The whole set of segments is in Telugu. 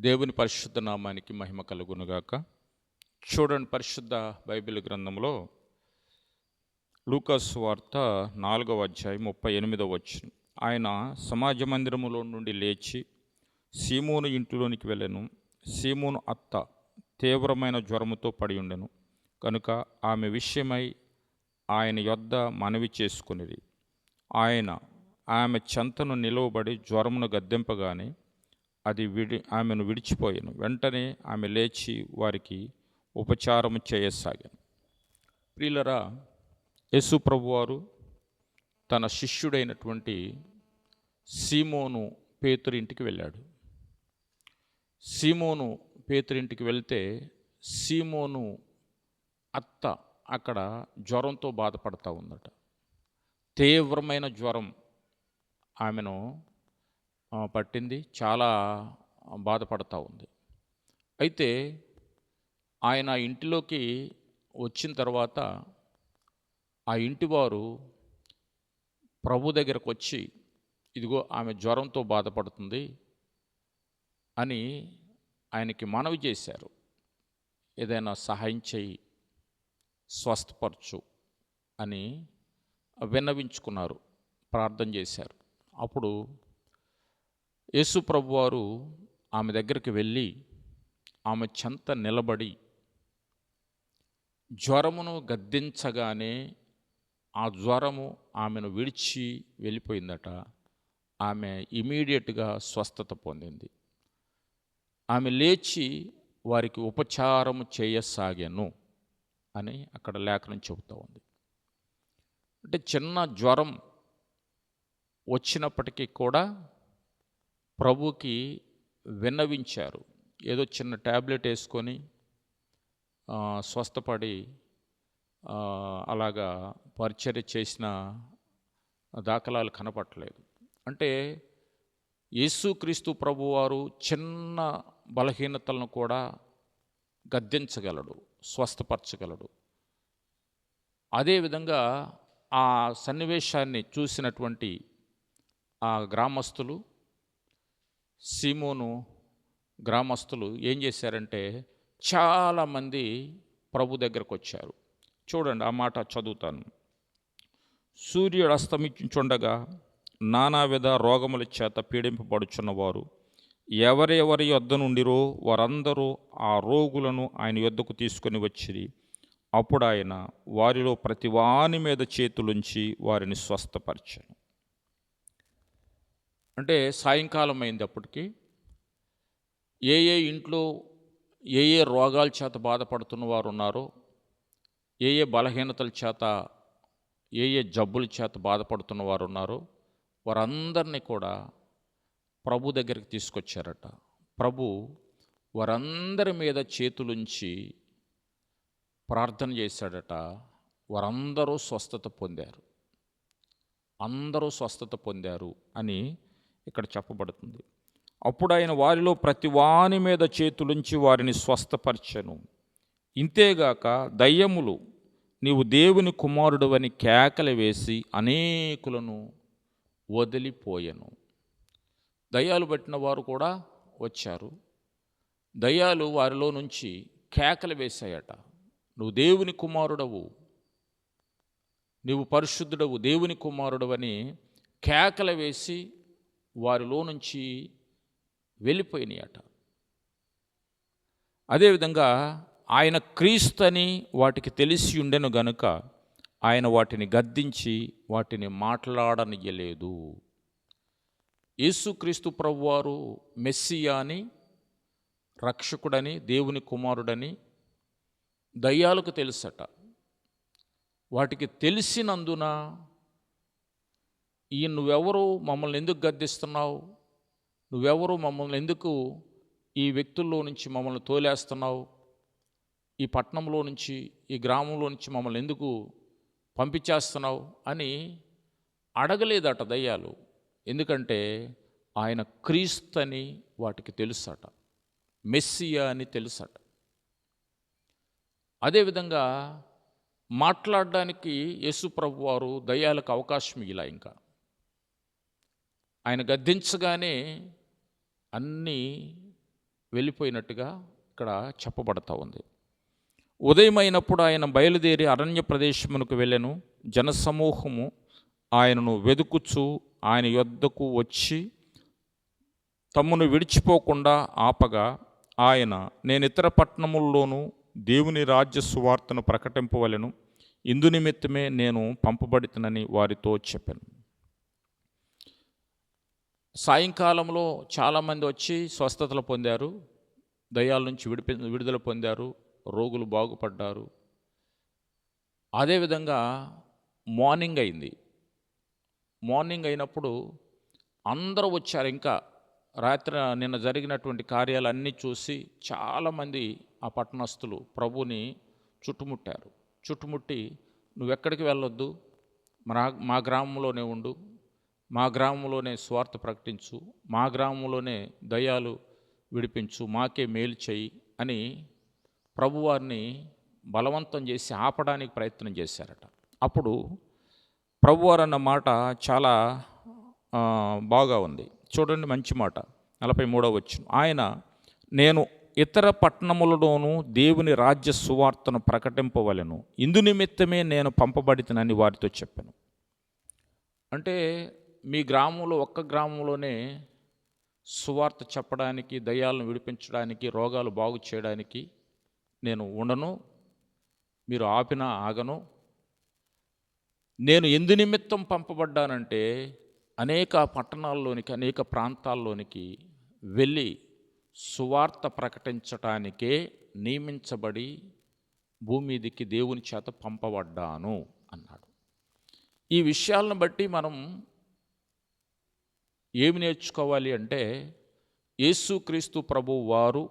దేవుని పరిశుద్ధ నామానికి మహిమ కలుగునుగాక. చూడండి పరిశుద్ధ బైబిల్ గ్రంథంలో లూకాస్ వార్త నాలుగవ అధ్యాయం ముప్పై ఎనిమిదవ వచ్చిన ఆయన సమాజ మందిరములో నుండి లేచి సీమోను ఇంటిలోనికి వెళ్ళెను. సీమోను అత్త తీవ్రమైన జ్వరముతో పడి ఉండెను. కనుక ఆమె విషయమై ఆయన యొద్ద మనవి చేసుకునిది ఆయన ఆమె చెంతను నిలువబడి జ్వరమును గద్దెంపగానే అది విడి ఆమెను విడిచిపోయాను. వెంటనే ఆమె లేచి వారికి ఉపచారం చేయసాగాను. ప్రియులరా యేసు ప్రభువారు తన శిష్యుడైనటువంటి సీమోను పేతురింటికి వెళ్ళాడు. సీమోను పేతురింటికి వెళ్తే సీమోను అత్త అక్కడ జ్వరంతో బాధపడతా ఉందట. తీవ్రమైన జ్వరం ఆమెను పట్టింది. చాలా బాధపడతా ఉంది. అయితే ఆయన ఇంటిలోకి వచ్చిన తర్వాత ఆ ఇంటి వారు ప్రభు దగ్గరకు వచ్చి ఇదిగో ఆమె జ్వరంతో బాధపడుతుంది అని ఆయనకి మనవి చేశారు. ఏదైనా సహాయం చేయి స్వస్థపరచు అని విన్నవించుకున్నారు ప్రార్థన చేశారు. అప్పుడు యేసు ప్రభువారు ఆమె దగ్గరికి వెళ్ళి ఆమె చెంత నిలబడి జ్వరమును గద్దించగానే ఆ జ్వరము ఆమెను విడిచి వెళ్ళిపోయిందట. ఆమె ఇమీడియట్గా స్వస్థత పొందింది. ఆమె లేచి వారికి ఉపచారము చేయసాగాను అని అక్కడ లేఖనం చెబుతూ ఉంది. అంటే చిన్న జ్వరం వచ్చినప్పటికీ కూడా ప్రభుకి విన్నవించారు. ఏదో చిన్న ట్యాబ్లెట్ వేసుకొని స్వస్థపడి అలాగా పరిచర్య చేసిన దాఖలాలు కనపట్టలేదు అంటే యేసుక్రీస్తు ప్రభువారు చిన్న బలహీనతలను కూడా గద్దించగలడు స్వస్థపరచగలడు. అదేవిధంగా ఆ సన్నివేశాన్ని చూసినటువంటి ఆ గ్రామస్తులు సీమోను గ్రామస్తులు ఏం చేశారంటే చాలామంది ప్రభు దగ్గరకు వచ్చారు. చూడండి ఆ మాట చదువుతాను. సూర్యుడు అస్తమించుండగా నానావిధ రోగముల చేత పీడింపబడుచున్నవారు ఎవరెవరి యొద్ద నుండిరో వారందరూ ఆ రోగులను ఆయన యొద్దకు తీసుకొని వచ్చిరి. అప్పుడు ఆయన వారిలో ప్రతి వాని మీద చేతులుంచి వారిని స్వస్థపరిచాను. అంటే సాయంకాలం అయింది అప్పటికి ఏ ఏ ఇంట్లో ఏ ఏ రోగాల చేత బాధపడుతున్న వారు ఉన్నారో ఏ ఏ బలహీనతల చేత ఏ ఏ జబ్బుల చేత బాధపడుతున్న వారు ఉన్నారో వారందరినీ కూడా ప్రభు దగ్గరికి తీసుకొచ్చారట. ప్రభు వారందరి మీద చేతులుంచి ప్రార్థన చేశాడట. వారందరూ స్వస్థత పొందారు. అందరూ స్వస్థత పొందారు అని ఇక్కడ చెప్పబడుతుంది. అప్పుడు ఆయన వారిలో ప్రతి వాని మీద చేతులుంచి వారిని స్వస్థపరచను. ఇంతేగాక దయ్యములు నీవు దేవుని కుమారుడువని కేకలు వేసి అనేకులను వదిలిపోయెను. దయ్యాలు పట్టిన వారు కూడా వచ్చారు. దయ్యాలు వారిలో నుంచి కేకలు వేశాయట. నువ్వు దేవుని కుమారుడవు. నీవు పరిశుద్ధుడవు. దేవుని కుమారుడవని కేకలు వేసి వారిలో నుంచి వెళ్ళిపోయినాయట. అదేవిధంగా ఆయన క్రీస్తని వాటికి తెలిసి ఉండెను గనుక ఆయన వాటిని గద్దించి వాటిని మాట్లాడనియ్యలేదు. యేసుక్రీస్తు ప్రభువారు మెస్సియా అని రక్షకుడని దేవుని కుమారుడని దయ్యాలకు తెలుసట. వాటికి తెలిసినందున ఈ నువ్వెవరు మమ్మల్ని ఎందుకు గద్దిస్తున్నావు? నువ్వెవరు మమ్మల్ని ఎందుకు ఈ వ్యక్తుల్లో నుంచి మమ్మల్ని తోలేస్తున్నావు? ఈ పట్టణంలో నుంచి ఈ గ్రామంలో నుంచి మమ్మల్ని ఎందుకు పంపించేస్తున్నావు? అని అడగలేదట దయ్యాలు. ఎందుకంటే ఆయన క్రీస్తు అని వాటికి తెలుసట. మెస్సియా అని తెలుసట. అదేవిధంగా మాట్లాడడానికి యేసుప్రభు వారు దయ్యాలకు అవకాశం ఇలా ఇంకా. ఆయన గద్దించగానే అన్నీ వెళ్ళిపోయినట్టుగా ఇక్కడ చెప్పబడతా ఉంది. ఉదయమైనప్పుడు ఆయన బయలుదేరి అరణ్య ప్రదేశమునకు వెళ్ళెను. జనసమూహము ఆయనను వెదుకుచు ఆయన యొద్దకు వచ్చి తమ్మును విడిచిపోకుండా ఆపగా ఆయన నేను ఇతర పట్టణముల్లోనూ దేవుని రాజ్య సువార్తను ప్రకటింపవలెను. ఇందు నిమిత్తమే నేను పంపబడితనని వారితో చెప్పాను. సాయంకాలంలో చాలామంది వచ్చి స్వస్థతలు పొందారు దయ్యాల నుంచి విడిపి విడుదల పొందారు రోగులు బాగుపడ్డారు. అదేవిధంగా మార్నింగ్ అయింది. మార్నింగ్ అయినప్పుడు అందరూ వచ్చారు. ఇంకా రాత్రి నిన్న జరిగినటువంటి కార్యాలన్నీ చూసి చాలామంది ఆ పట్టణస్థులు ప్రభుని చుట్టుముట్టారు. చుట్టుముట్టి నువ్వెక్కడికి వెళ్ళొద్దు? మా మా గ్రామంలోనే ఉండు. మా గ్రామంలోనే స్వార్థ ప్రకటించు మా గ్రామంలోనే దయాలు విడిపించు మాకే మేలు చేయి అని ప్రభువారిని బలవంతం చేసి ఆపడానికి ప్రయత్నం చేశారట. అప్పుడు ప్రభువారు అన్న మాట చాలా బాగా ఉంది. చూడండి మంచి మాట నలభై మూడవ వచ్చిన. ఆయన నేను ఇతర పట్టణములలోనూ దేవుని రాజ్య సువార్తను ప్రకటింపవలెను. ఇందు నిమిత్తమే నేను పంపబడితనని వారితో చెప్పాను. అంటే మీ గ్రామంలో ఒక్క గ్రామంలోనే సువార్త చెప్పడానికి దయ్యాలను విడిపించడానికి రోగాలు బాగు చేయడానికి నేను ఉండను మీరు ఆపినా ఆగను. నేను ఎందు నిమిత్తం పంపబడ్డానంటే అనేక పట్టణాల్లోనికి అనేక ప్రాంతాల్లోనికి వెళ్ళి సువార్త ప్రకటించటానికే నియమించబడి భూమిదికి దేవుని చేత పంపబడ్డాను అన్నాడు. ఈ విషయాలను బట్టి మనం ఏమి నేర్చుకోవాలి అంటే యేసుక్రీస్తు ప్రభు వారు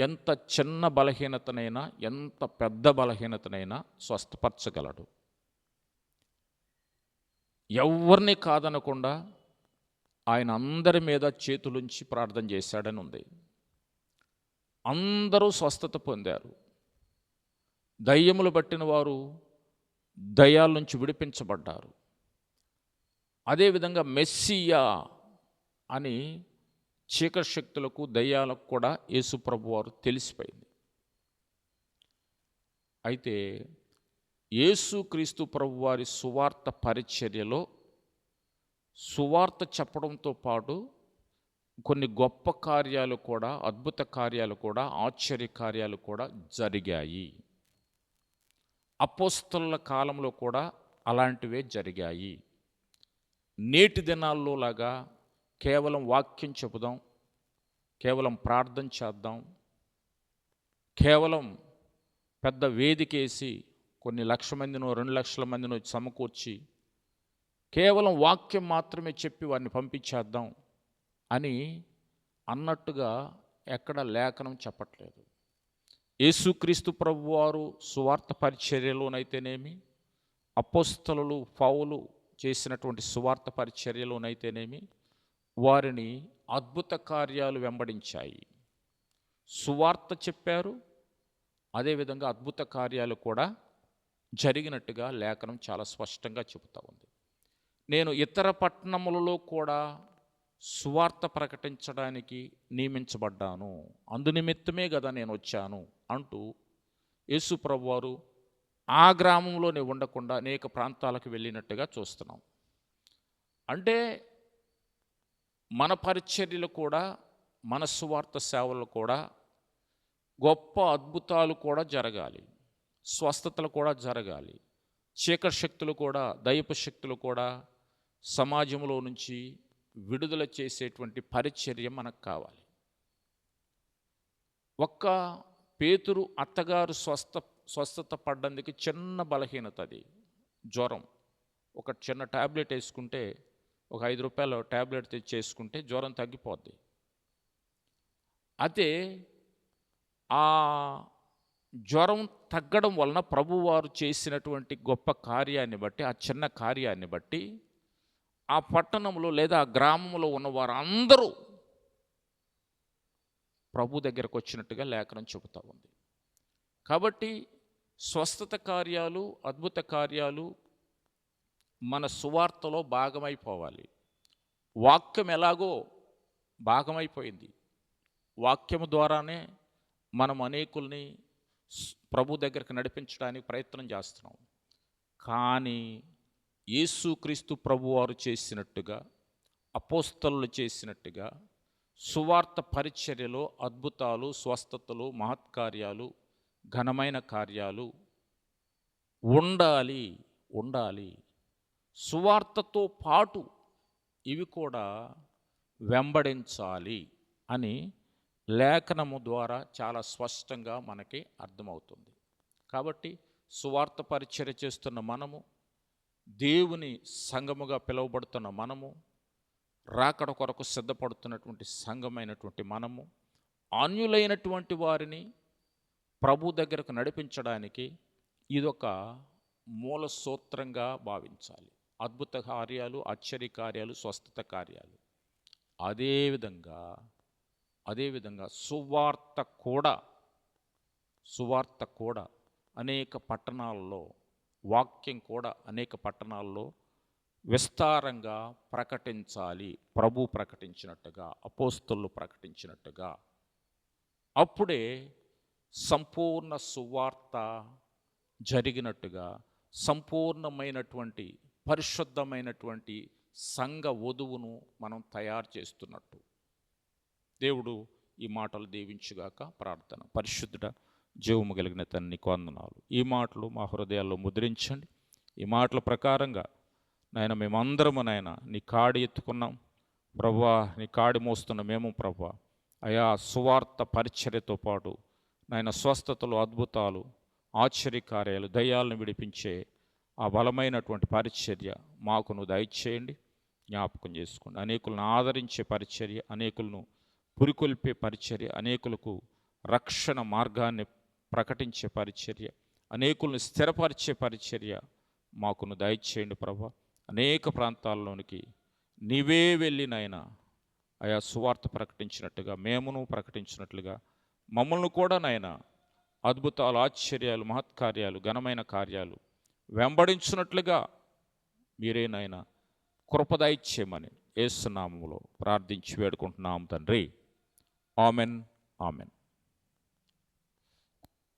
ఎంత చిన్న బలహీనతనైనా ఎంత పెద్ద బలహీనతనైనా స్వస్థపరచగలడు. ఎవరిని కాదనకుండా ఆయన అందరి మీద చేతులుంచి ప్రార్థన చేశాడని ఉంది అందరూ స్వస్థత పొందారు. దయ్యములు పట్టిన వారు దయ్యాల నుంచి విడిపించబడ్డారు. అదేవిధంగా మెస్సియా అని చీకటి శక్తులకు దయ్యాలకు కూడా యేసుప్రభు వారు తెలిసిపోయింది. అయితే యేసుక్రీస్తు ప్రభు వారి సువార్త పరిచర్యలో సువార్త చెప్పడంతో పాటు కొన్ని గొప్ప కార్యాలు కూడా అద్భుత కార్యాలు కూడా ఆశ్చర్య కార్యాలు కూడా జరిగాయి. అపోస్తల కాలంలో కూడా అలాంటివే జరిగాయి. నేటి దినాల్లో లాగా కేవలం వాక్యం చెబుదాం కేవలం ప్రార్థన చేద్దాం కేవలం పెద్ద వేదికేసి కొన్ని లక్ష మందినో రెండు లక్షల మందినో సమకూర్చి కేవలం వాక్యం మాత్రమే చెప్పి వారిని పంపించేద్దాం అని అన్నట్టుగా ఎక్కడ లేఖనం చెప్పట్లేదు. యేసుక్రీస్తు ప్రభువారు సువార్త పరిచర్యలోనైతేనేమి అపోస్తలు పౌలు చేసినటువంటి సువార్త పరిచర్యలోనైతేనేమి వారిని అద్భుత కార్యాలు వెంబడించాయి. సువార్త చెప్పారు అదేవిధంగా అద్భుత కార్యాలు కూడా జరిగినట్టుగా లేఖనం చాలా స్పష్టంగా చెబుతా ఉంది. నేను ఇతర పట్టణములలో కూడా సువార్త ప్రకటించడానికి నియమించబడ్డాను. అందునిమిత్తమే కదా నేను వచ్చాను అంటూ యేసు ప్రభువారు ఆ గ్రామంలోనే ఉండకుండా అనేక ప్రాంతాలకు వెళ్ళినట్టుగా చూస్తున్నాం. అంటే మన పరిచర్యలు కూడా మన సువార్త సేవలు కూడా గొప్ప అద్భుతాలు కూడా జరగాలి. స్వస్థతలు కూడా జరగాలి. చీకటి శక్తులు కూడా దైవ శక్తులు కూడా సమాజంలో నుంచి విడుదల చేసేటువంటి పరిచర్య మనకు కావాలి. ఒక్క పేతురు అత్తగారు స్వస్థ స్వస్థత పడ్డందుకు చిన్న బలహీనత అది. జ్వరం. ఒక చిన్న ట్యాబ్లెట్ వేసుకుంటే ఒక ఐదు రూపాయలు ట్యాబ్లెట్ తెచ్చేసుకుంటే జ్వరం తగ్గిపోద్ది. అదే ఆ జ్వరం తగ్గడం వలన ప్రభువారు చేసినటువంటి గొప్ప కార్యాన్ని బట్టి ఆ చిన్న కార్యాన్ని బట్టి ఆ పట్టణంలో లేదా ఆ గ్రామంలో ఉన్న వారందరూ ప్రభు దగ్గరకు వచ్చినట్టుగా లేఖనం చెబుతా ఉంది. కాబట్టి స్వస్థత కార్యాలు అద్భుత కార్యాలు మన సువార్తలో భాగమైపోవాలి. వాక్యం ఎలాగో భాగమైపోయింది. వాక్యము ద్వారానే మనం అనేకుల్ని ప్రభు దగ్గరికి నడిపించడానికి ప్రయత్నం చేస్తున్నాం. కానీ యేసుక్రీస్తు ప్రభువారు చేసినట్టుగా అపోస్తలు చేసినట్టుగా సువార్త పరిచర్యలో అద్భుతాలు స్వస్థతలు మహత్కార్యాలు ఘనమైన కార్యాలు ఉండాలి ఉండాలి. సువార్తతో పాటు ఇవి కూడా వెంబడించాలి అని లేఖనము ద్వారా చాలా స్పష్టంగా మనకి అర్థమవుతుంది. కాబట్టి సువార్త పరిచర్య చేస్తున్న మనము దేవుని సంఘముగా పిలువబడుతున్న మనము రాకడ కొరకు సిద్ధపడుతున్నటువంటి సంఘమైనటువంటి మనము అన్యులైనటువంటి వారిని ప్రభు దగ్గరకు నడిపించడానికి ఇదొక మూల సూత్రంగా భావించాలి. అద్భుత కార్యాలు ఆశ్చర్య కార్యాలు స్వస్థత కార్యాలు. అదేవిధంగా అదేవిధంగా సువార్త కూడా సువార్త కూడా అనేక పట్టణాల్లో వాక్యం కూడా అనేక పట్టణాల్లో విస్తారంగా ప్రకటించాలి. ప్రభు ప్రకటించినట్టుగా అపోస్తులు ప్రకటించినట్టుగా. అప్పుడే సంపూర్ణ సువార్త జరిగినట్టుగా సంపూర్ణమైనటువంటి పరిశుద్ధమైనటువంటి సంఘ వధువును మనం తయారు చేస్తున్నట్టు. దేవుడు ఈ మాటలు దీవించుగాక ప్రార్థన. పరిశుద్ధుడ జీవము కలిగిన తన్ని కొందనాలు ఈ మాటలు మా హృదయాల్లో ముద్రించండి. ఈ మాటల ప్రకారంగా నాయన మేమందరము నాయన నీ కాడి ఎత్తుకున్నాం. ప్రభా నీ కాడి మోస్తున్న మేము ప్రభా అయా సువార్త పరిచర్యతో పాటు నాయన స్వస్థతలు అద్భుతాలు ఆశ్చర్యకార్యాలు దయ్యాలను విడిపించే ఆ బలమైనటువంటి పరిచర్య మాకు నువ్వు దయచేయండి. జ్ఞాపకం చేసుకోండి. అనేకులను ఆదరించే పరిచర్య అనేకులను పురికొల్పే పరిచర్య అనేకులకు రక్షణ మార్గాన్ని ప్రకటించే పరిచర్య అనేకులను స్థిరపరిచే పరిచర్య మాకును దయచేయండి ప్రభా. అనేక ప్రాంతాల్లోనికి నీవే వెళ్ళినైనా ఆయా సువార్త ప్రకటించినట్టుగా మేమును ప్రకటించినట్లుగా మమ్మల్ని కూడా నాయన అద్భుతాలు ఆశ్చర్యాలు మహత్కార్యాలు ఘనమైన కార్యాలు వెంబడించినట్లుగా మీరే నాయన కృపదాయిచ్చేయమని ఏసునామంలో ప్రార్థించి వేడుకుంటున్నాం తండ్రి. Amen amen.